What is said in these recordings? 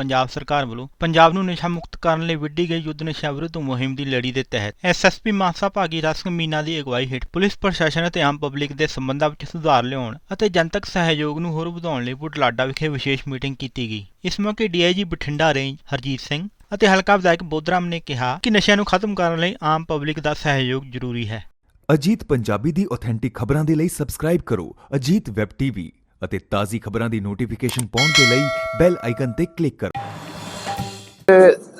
ਪੰਜਾਬ ਸਰਕਾਰ ਵੱਲੋਂ ਪੰਜਾਬ ਨੂੰ ਨਸ਼ਾ ਮੁਕਤ ਕਰਨ ਲਈ ਵਿੱਢੀ ਗਈ ਯੁੱਧ ਨਸ਼ਾ ਵਿਰੁੱਧ ਮੁਹਿੰਮ ਦੀ ਲੜੀ ਦੇ ਤਹਿਤ ਐਸਐਸਪੀ ਮਾਨਸਾ ਭਾਗੀ ਰਸ ਮੀਨਾ ਦੀ ਅਗਵਾਈ ਹੇਠ ਪੁਲਿਸ ਪ੍ਰਸ਼ਾਸਨ ਅਤੇ ਆਮ ਪਬਲਿਕ ਦੇ ਸੰਬੰਧਾਂ ਵਿੱਚ ਸੁਧਾਰ ਲਿਆਉਣ ਅਤੇ ਜਨਤਕ ਸਹਿਯੋਗ ਨੂੰ ਹੋਰ ਵਧਾਉਣ ਲਈ ਬੁਢਲਾਡਾ ਵਿਖੇ ਵਿਸ਼ੇਸ਼ ਮੀਟਿੰਗ ਕੀਤੀ ਗਈ। ਇਸ ਮੌਕੇ ਡੀਆਈਜੀ ਬਠਿੰਡਾ ਰੇਂਜ ਹਰਜੀਤ ਸਿੰਘ ਅਤੇ ਹਲਕਾ ਵਿਧਾਇਕ ਬੋਧਰਾਮ ਨੇ ਕਿਹਾ ਕਿ ਨਸ਼ਿਆਂ ਨੂੰ ਖਤਮ ਕਰਨ ਲਈ ਆਮ ਪਬਲਿਕ ਦਾ ਸਹਿਯੋਗ ਜ਼ਰੂਰੀ ਹੈ। ਅਜੀਤ ਪੰਜਾਬੀ ਦੀ ਆਥੈਂਟਿਕ ਖਬਰਾਂ ਦੇ ਲਈ ਸਬਸਕ੍ਰਾਈਬ ਕਰੋ ਅਜੀਤ ਵੈਬ ਟੀਵੀ ਅਤੇ ਤਾਜ਼ੀ ਖਬਰਾਂ ਦੀ ਨੋਟੀਫਿਕੇਸ਼ਨ ਪਾਉਣ ਦੇ ਲਈ ਬੈਲ ਆਈਕਨ ਤੇ ਕਲਿੱਕ ਕਰੋ।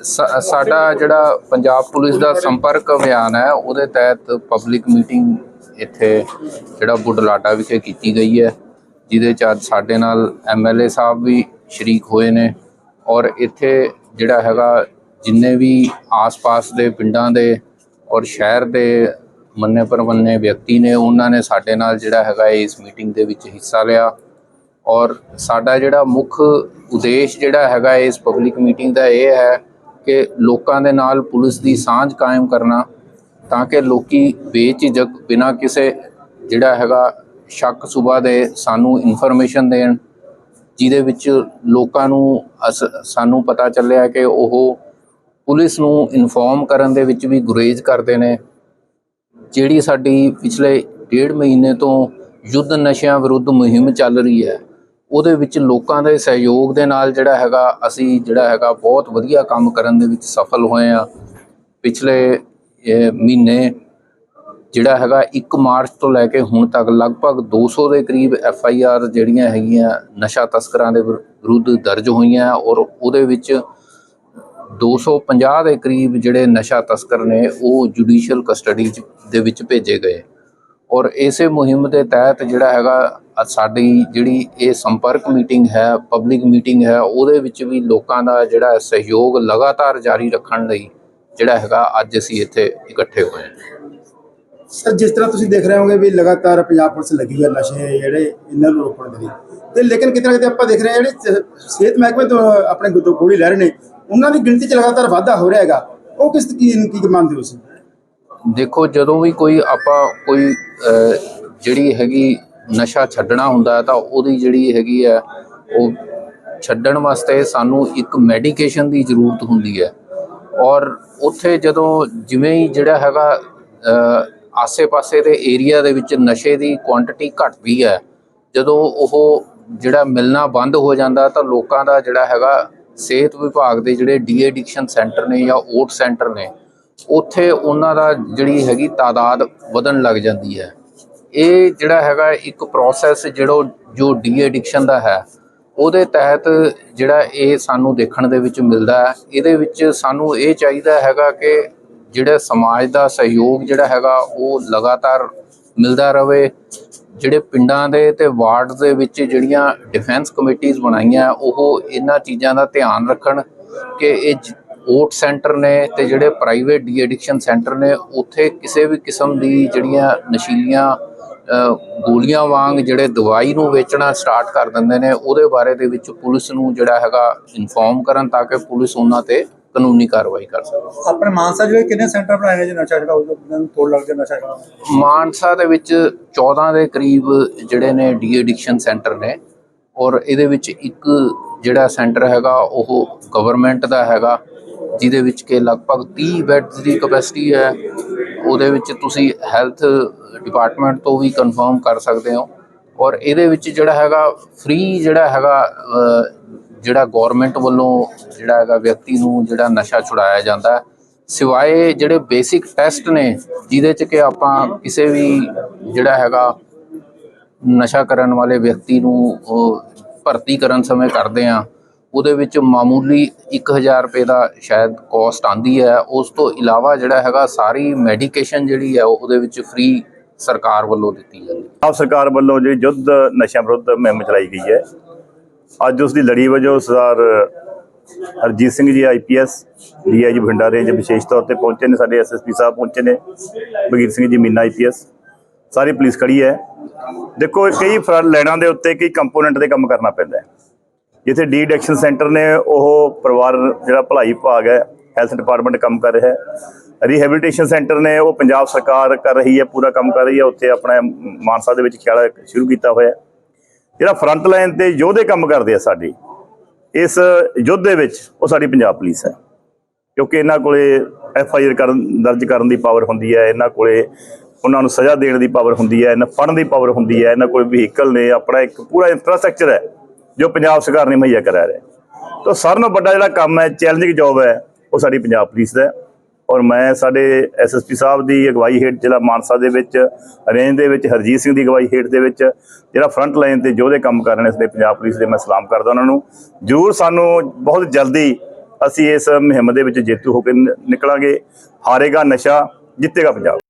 ਸਾਡਾ ਜਿਹੜਾ ਪੰਜਾਬ ਪੁਲਿਸ ਦਾ ਸੰਪਰਕ ਅਭਿਆਨ ਹੈ, ਉਹਦੇ ਤਹਿਤ ਪਬਲਿਕ ਮੀਟਿੰਗ ਇੱਥੇ ਜਿਹੜਾ ਬੁਢਲਾਡਾ ਵਿਖੇ ਕੀਤੀ ਗਈ ਹੈ, ਜਿਹਦੇ ਚ ਅੱਜ ਸਾਡੇ ਨਾਲ ਐਮਐਲਏ ਸਾਹਿਬ ਵੀ ਸ਼ਰੀਕ ਹੋਏ ਨੇ ਔਰ ਇੱਥੇ ਜਿਹੜਾ ਹੈਗਾ, ਜਿੰਨੇ ਵੀ ਆਸ-ਪਾਸ ਦੇ ਪਿੰਡਾਂ ਦੇ ਔਰ ਸ਼ਹਿਰ ਦੇ ਮੰਨੇ ਪਰਮੰਨੇ ਵਿਅਕਤੀ ਨੇ, ਉਹਨਾਂ ਨੇ ਸਾਡੇ ਨਾਲ ਜਿਹੜਾ ਹੈਗਾ ਇਸ ਮੀਟਿੰਗ ਦੇ ਵਿੱਚ ਹਿੱਸਾ ਲਿਆ। ਔਰ ਸਾਡਾ ਜਿਹੜਾ ਮੁੱਖ ਉਦੇਸ਼ ਜਿਹੜਾ ਹੈਗਾ ਇਸ ਪਬਲਿਕ ਮੀਟਿੰਗ ਦਾ ਇਹ ਹੈ ਕਿ ਲੋਕਾਂ ਦੇ ਨਾਲ ਪੁਲਿਸ ਦੀ ਸਾਂਝ ਕਾਇਮ ਕਰਨਾ, ਤਾਂ ਕਿ ਲੋਕੀ ਬੇਝਿਜਕ ਬਿਨਾਂ ਕਿਸੇ ਜਿਹੜਾ ਹੈਗਾ ਸ਼ੱਕ ਸੁਬਾ ਦੇ ਸਾਨੂੰ ਇਨਫੋਰਮੇਸ਼ਨ ਦੇਣ, ਜਿਹਦੇ ਵਿੱਚ ਲੋਕਾਂ ਨੂੰ ਅਸ- ਸਾਨੂੰ ਪਤਾ ਚੱਲਿਆ ਕਿ ਉਹ ਪੁਲਿਸ ਨੂੰ ਇਨਫੋਰਮ ਕਰਨ ਦੇ ਵਿੱਚ ਵੀ ਗੁਰੇਜ਼ ਕਰਦੇ ਨੇ। ਜਿਹੜੀ ਸਾਡੀ ਪਿਛਲੇ ਡੇਢ ਮਹੀਨੇ ਤੋਂ ਯੁੱਧ ਨਸ਼ਿਆਂ ਵਿਰੁੱਧ ਮੁਹਿੰਮ ਚੱਲ ਰਹੀ ਹੈ ਉਹਦੇ ਵਿੱਚ ਲੋਕਾਂ ਦੇ ਸਹਿਯੋਗ ਦੇ ਨਾਲ ਜਿਹੜਾ ਹੈਗਾ, ਅਸੀਂ ਜਿਹੜਾ ਹੈਗਾ ਬਹੁਤ ਵਧੀਆ ਕੰਮ ਕਰਨ ਦੇ ਵਿੱਚ ਸਫਲ ਹੋਏ ਆ ਪਿਛਲੇ ਮਹੀਨੇ ਜਿਹੜਾ ਹੈਗਾ 1 ਮਾਰਚ ਤੋਂ ਲੈ ਕੇ ਹੁਣ ਤੱਕ ਲਗਭਗ 200 ਦੇ ਕਰੀਬ ਐਫ ਆਈ ਆਰ ਜਿਹੜੀਆਂ ਹੈਗੀਆਂ, ਨਸ਼ਾ ਤਸਕਰਾਂ ਦੇ ਵਿਰ- ਵਿਰੁੱਧ ਦਰਜ ਹੋਈਆਂ ਔਰ ਉਹਦੇ ਵਿੱਚ 250 ਦੇ ਕਰੀਬ ਜਿਹੜੇ ਨਸ਼ਾ ਤਸਕਰ ਨੇ, ਉਹ ਜੁਡੀਸ਼ੀਅਲ ਕਸਟਡੀ ਚ- ਦੇ ਵਿੱਚ ਭੇਜੇ ਗਏ। ਔਰ ਇਸੇ ਮੁਹਿੰਮ ਦੇ ਤਹਿਤ ਜਿਹੜਾ ਹੈਗਾ ਸਾਡੀ ਜਿਹੜੀ ਇਹ ਸੰਪਰਕ ਮੀਟਿੰਗ ਹੈ ਪਬਲਿਕ ਮੀਟਿੰਗ ਹੈ ਉਹਦੇ ਵਿੱਚ ਵੀ ਲੋਕਾਂ ਦਾ ਜਿਹੜਾ ਸਹਿਯੋਗ ਲਗਾਤਾਰ ਜਾਰੀ ਰੱਖਣ ਲਈ ਜਿਹੜਾ ਹੈਗਾ ਅੱਜ ਅਸੀਂ ਇੱਥੇ ਇਕੱਠੇ ਹੋਏ ਹਾਂ। ਸਰ ਜਿਸ ਤਰ੍ਹਾਂ ਤੁਸੀਂ ਦੇਖ ਰਹੇ ਹੋਗੇ ਵੀ ਲਗਾਤਾਰ ਪੰਜਾਬ ਪੁਲਿਸ ਲੱਗੀ ਹੈ ਨਸ਼ੇ ਜਿਹੜੇ ਇਹਨਾਂ ਨੂੰ ਰੋਕਣ ਦੇ ਲਈ। ਤੇ ਲੇਕਿਨ ਕਿਤੇ ਨਾ ਕਿਤੇ ਆਪਾਂ ਦੇਖ ਰਹੇ ਹਾਂ ਜਿਹੜੇ ਸਿਹਤ ਮਹਿਕਮੇ ਤੋਂ ਆਪਣੇ ਗੁੱਦੋ ਗੋਲੀ ਲੈ ਰਹੇ ਨੇ ਉਹਨਾਂ ਦੀ ਗਿਣਤੀ 'ਚ ਲਗਾਤਾਰ ਵਾਧਾ ਹੋ ਰਿਹਾ ਹੈਗਾ। ਉਹ ਕਿਸ ਕੀ ਕੀ ਮੰਨਦੇ ਹੋ ਤੁਸੀਂ? ਦੇਖੋ ਜਦੋਂ ਵੀ ਕੋਈ ਆਪਾਂ ਕੋਈ ਜਿਹੜੀ ਹੈਗੀ ਨਸ਼ਾ ਛੱਡਣਾ ਹੁੰਦਾ ਹੈ ਤਾਂ ਉਹਦੀ ਜਿਹੜੀ ਹੈਗੀ ਹੈ, ਉਹ ਛੱਡਣ ਵਾਸਤੇ ਸਾਨੂੰ ਇੱਕ ਮੈਡੀਕੇਸ਼ਨ ਦੀ ਜ਼ਰੂਰਤ ਹੁੰਦੀ ਹੈ। ਔਰ ਉੱਥੇ ਜਦੋਂ ਜਿਵੇਂ ਹੀ ਜਿਹੜਾ ਹੈਗਾ ਆਸੇ-ਪਾਸੇ ਦੇ ਏਰੀਆ ਦੇ ਵਿੱਚ ਨਸ਼ੇ ਦੀ ਕੁਆਂਟੀਟੀ ਘਟਦੀ ਹੈ, ਜਦੋਂ ਉਹ ਜਿਹੜਾ ਮਿਲਣਾ ਬੰਦ ਹੋ ਜਾਂਦਾ ਤਾਂ ਲੋਕਾਂ ਦਾ ਜਿਹੜਾ ਹੈਗਾ, ਸਿਹਤ ਵਿਭਾਗ ਦੇ ਜਿਹੜੇ ਡੀ ਐਡਿਕਸ਼ਨ ਸੈਂਟਰ ਨੇ ਜਾਂ ਓਟ ਸੈਂਟਰ ਨੇ, ਉੱਥੇ ਉਹਨਾਂ ਦਾ ਜਿਹੜੀ ਹੈਗੀ ਤਾਦਾਦ ਵਧਣ ਲੱਗ ਜਾਂਦੀ ਹੈ। ਇਹ ਜਿਹੜਾ ਹੈਗਾ ਇੱਕ ਪ੍ਰੋਸੈਸ ਜਿਹੜਾ ਜੋ ਡੀ ਐਡਿਕਸ਼ਨ ਦਾ ਹੈ, ਉਹਦੇ ਤਹਿਤ ਜਿਹੜਾ ਇਹ ਸਾਨੂੰ ਦੇਖਣ ਦੇ ਵਿੱਚ ਮਿਲਦਾ ਹੈ। ਇਹਦੇ ਵਿੱਚ ਸਾਨੂੰ ਇਹ ਚਾਹੀਦਾ ਹੈਗਾ ਕਿ ਜਿਹੜਾ ਸਮਾਜ ਦਾ ਸਹਿਯੋਗ ਜਿਹੜਾ ਹੈਗਾ ਉਹ ਲਗਾਤਾਰ ਮਿਲਦਾ ਰਹੇ ਜਿਹੜੇ ਪਿੰਡਾਂ ਦੇ ਤੇ ਵਾਰਡਸ ਦੇ ਵਿੱਚ ਜਿਹੜੀਆਂ ਡਿਫੈਂਸ ਕਮੇਟੀਆਂ ਬਣਾਈਆਂ, ਉਹ ਇਹਨਾਂ ਚੀਜ਼ਾਂ ਦਾ ਧਿਆਨ ਰੱਖਣ ਕਿ ਇਹ ਜ- ਓਟ ਸੈਂਟਰ ਨੇ ਤੇ ਜਿਹੜੇ ਪ੍ਰਾਈਵੇਟ ਡੀ ਐਡਿਕਸ਼ਨ ਸੈਂਟਰ ਨੇ, ਉੱਥੇ ਕਿਸੇ ਵੀ ਕਿਸਮ ਦੀ ਜਿਹੜੀਆਂ ਨਸ਼ੀਲੀਆਂ ਗੋਲੀਆਂ ਵਾਂਗ ਜਿਹੜੇ ਦਵਾਈ ਨੂੰ ਵੇਚਣਾ ਸਟਾਰਟ ਕਰ ਦਿੰਦੇ ਨੇ ਉਹਦੇ ਬਾਰੇ ਦੇ ਵਿੱਚ ਪੁਲਿਸ ਨੂੰ ਜਿਹੜਾ ਹੈਗਾ ਇਨਫੋਰਮ ਕਰਨ ਤਾਂ ਕਿ ਪੁਲਿਸ ਉਹਨਾਂ ਤੇ ਕਾਨੂੰਨੀ ਕਾਰਵਾਈ ਕਰ ਸਕੇ। ਆਪਣੇ ਮਾਨਸਾ ਜਿਹੜੇ ਕਿੰਨੇ ਸੈਂਟਰ ਬਣਾਏ ਨੇ ਜੀ ਨਸ਼ਾ ਛਡਾਊ ਨੂੰ ਤੋੜ ਲੱਗ ਕੇ ਨਸ਼ਾ ਛਡਾਊ ਮਾਨਸਾ ਦੇ ਵਿੱਚ 14 ਦੇ ਕਰੀਬ ਜਿਹੜੇ ਨੇ ਡੀ ਐਡਿਕਸ਼ਨ ਸੈਂਟਰ ਨੇ ਔਰ ਇਹਦੇ ਵਿੱਚ ਇੱਕ ਜਿਹੜਾ ਸੈਂਟਰ ਹੈਗਾ ਉਹ ਗਵਰਨਮੈਂਟ ਦਾ ਹੈਗਾ ਜਿਹਦੇ ਵਿੱਚ ਕਿ ਲਗਭਗ 30 ਬੈੱਡਸ ਦੀ ਕਪੈਸਿਟੀ ਹੈ ਉਹਦੇ ਵਿੱਚ ਤੁਸੀਂ ਹੈਲਥ ਡਿਪਾਰਟਮੈਂਟ ਤੋਂ ਵੀ ਕਨਫਰਮ ਕਰ ਸਕਦੇ ਹੋ। ਔਰ ਇਹਦੇ ਵਿੱਚ ਜਿਹੜਾ ਹੈਗਾ ਫ੍ਰੀ ਜਿਹੜਾ ਹੈਗਾ ਜਿਹੜਾ ਗਵਰਨਮੈਂਟ ਵੱਲੋਂ ਜਿਹੜਾ ਹੈਗਾ ਵਿਅਕਤੀ ਨੂੰ ਜਿਹੜਾ ਨਸ਼ਾ ਛੁਡਾਇਆ ਜਾਂਦਾ ਸਿਵਾਏ ਜਿਹੜੇ ਬੇਸਿਕ ਟੈਸਟ ਨੇ, ਜਿਹਦੇ ਚ ਕਿ ਆਪਾਂ ਕਿਸੇ ਵੀ ਜਿਹੜਾ ਹੈਗਾ ਨਸ਼ਾ ਕਰਨ ਵਾਲੇ ਵਿਅਕਤੀ ਨੂੰ ਭਰਤੀ ਕਰਨ ਸਮੇਂ ਕਰਦੇ ਆ ਉਹਦੇ ਵਿੱਚ ਮਾਮੂਲੀ 1000 ਰੁਪਏ ਦਾ ਸ਼ਾਇਦ ਕੋਸਟ ਆਂਦੀ ਹੈ। ਉਸ ਤੋਂ ਇਲਾਵਾ ਜਿਹੜਾ ਹੈਗਾ, ਸਾਰੀ ਮੈਡੀਕੇਸ਼ਨ ਜਿਹੜੀ ਹੈ ਉਹਦੇ ਵਿੱਚ ਫ੍ਰੀ ਸਰਕਾਰ ਵੱਲੋਂ ਦਿੱਤੀ ਜਾਂਦੀ ਹੈ। ਆਪ ਸਰਕਾਰ ਵੱਲੋਂ ਜਿਹੜੀ ਯੁੱਧ ਨਸ਼ਿਆਂ ਵਿਰੁੱਧ ਮੁਹਿੰਮ ਚਲਾਈ ਗਈ ਹੈ। ਅੱਜ ਉਸ ਦੀ ਲੜੀ ਵਜੋਂ ਸਰਦਾਰ Harjeet Singh ji IPS DIG Bathinda range ਵਿਸ਼ੇਸ਼ ਤੌਰ ਤੇ ਪਹੁੰਚੇ ਨੇ। ਸਾਡੇ ਐਸਐਸਪੀ ਸਾਹਿਬ ਪਹੁੰਚੇ ਨੇ, ਬਗੀਰ ਸਿੰਘ ਜੀ ਮੀਨਾ ਆਈਪੀਐਸ ਸਾਰੀ ਪੁਲਿਸ ਖੜੀ ਹੈ। ਦੇਖੋ ਇਹ ਕਈ ਫਰੰਟ ਲੈਣਾਂ ਦੇ ਉੱਤੇ ਕਈ ਕੰਪੋਨੈਂਟ ਦੇ ਕੰਮ ਕਰਨਾ ਪੈਂਦਾ ਹੈ। ਜਿੱਥੇ ਡੀ ਐਡਿਕਸ਼ਨ ਸੈਂਟਰ ਨੇ ਉਹ ਪਰਿਵਾਰ ਜਿਹੜਾ ਭਲਾਈ ਵਿਭਾਗ ਹੈ, ਹੈਲਥ ਡਿਪਾਰਟਮੈਂਟ ਕੰਮ ਕਰ ਰਿਹਾ ਹੈ। ਰੀਹੈਬਿਲਿਟੇਸ਼ਨ ਸੈਂਟਰ ਨੇ ਉਹ ਪੰਜਾਬ ਸਰਕਾਰ ਕਰ ਰਹੀ ਹੈ, ਪੂਰਾ ਕੰਮ ਕਰ ਰਹੀ ਹੈ। ਉੱਥੇ ਆਪਣਾ ਮਾਨਸਾ ਦੇ ਵਿੱਚ ਖਿਆਲ ਸ਼ੁਰੂ ਕੀਤਾ ਹੋਇਆ ਜਿਹੜਾ ਫਰੰਟ ਲਾਈਨ ਤੇ ਯੋਧੇ ਕੰਮ ਕਰਦੇ ਆ ਸਾਡੇ, ਇਸ ਯੁੱਧ ਦੇ ਵਿੱਚ ਉਹ ਸਾਡੀ ਪੰਜਾਬ ਪੁਲਿਸ ਹੈ। ਕਿਉਂਕਿ ਇਹਨਾਂ ਕੋਲੇ ਐਫ ਆਈ ਆਰ ਕਰਨ, ਦਰਜ ਕਰਨ ਦੀ ਪਾਵਰ ਹੁੰਦੀ ਹੈ, ਇਹਨਾਂ ਕੋਲੇ ਉਹਨਾਂ ਨੂੰ ਸਜ਼ਾ ਦੇਣ ਦੀ ਪਾਵਰ ਹੁੰਦੀ ਹੈ, ਇਹਨਾਂ ਫੜਨ ਦੀ ਪਾਵਰ ਹੁੰਦੀ ਹੈ, ਇਹਨਾਂ ਕੋਲ ਵਹੀਕਲ ਨੇ, ਆਪਣਾ ਇੱਕ ਪੂਰਾ ਇਨਫਰਾਸਟ੍ਰਕਚਰ ਹੈ। ਜੋ ਪੰਜਾਬ ਸਰਕਾਰ ਨੇ ਮੁਹੱਈਆ ਕਰਾ ਰਿਹਾ ਤਾਂ ਸਾਰਿਆਂ ਨਾਲੋਂ ਵੱਡਾ ਜਿਹੜਾ ਕੰਮ ਹੈ ਚੈਲੰਜਿੰਗ ਜੌਬ ਹੈ, ਉਹ ਸਾਡੀ ਪੰਜਾਬ ਪੁਲਿਸ ਦਾ ਔਰ ਮੈਂ ਸਾਡੇ ਐਸਐਸਪੀ ਸਾਹਿਬ ਦੀ ਅਗਵਾਈ ਹੇਠ ਜ਼ਿਲ੍ਹਾ ਮਾਨਸਾ ਦੇ ਵਿੱਚ ਰੇਂਜ ਦੇ ਵਿੱਚ, ਹਰਜੀਤ ਸਿੰਘ ਦੀ ਅਗਵਾਈ ਹੇਠ ਦੇ ਵਿੱਚ ਜਿਹੜਾ ਫਰੰਟ ਲਾਈਨ ਤੇ ਯੋਧੇ ਕੰਮ ਕਰ ਰਹੇ ਨੇ ਇਸ ਦੇ ਪੰਜਾਬ ਪੁਲਿਸ ਦੇ, ਮੈਂ ਸਲਾਮ ਕਰਦਾ ਉਹਨਾਂ ਨੂੰ। ਜ਼ਰੂਰ ਸਾਨੂੰ ਬਹੁਤ ਜਲਦੀ ਅਸੀਂ ਇਸ ਮੁਹਿੰਮ ਦੇ ਵਿੱਚ ਜੇਤੂ ਹੋ ਕੇ ਨ- ਨਿਕਲਾਂਗੇ। ਹਾਰੇਗਾ ਨਸ਼ਾ, ਜਿੱਤੇਗਾ ਪੰਜਾਬ।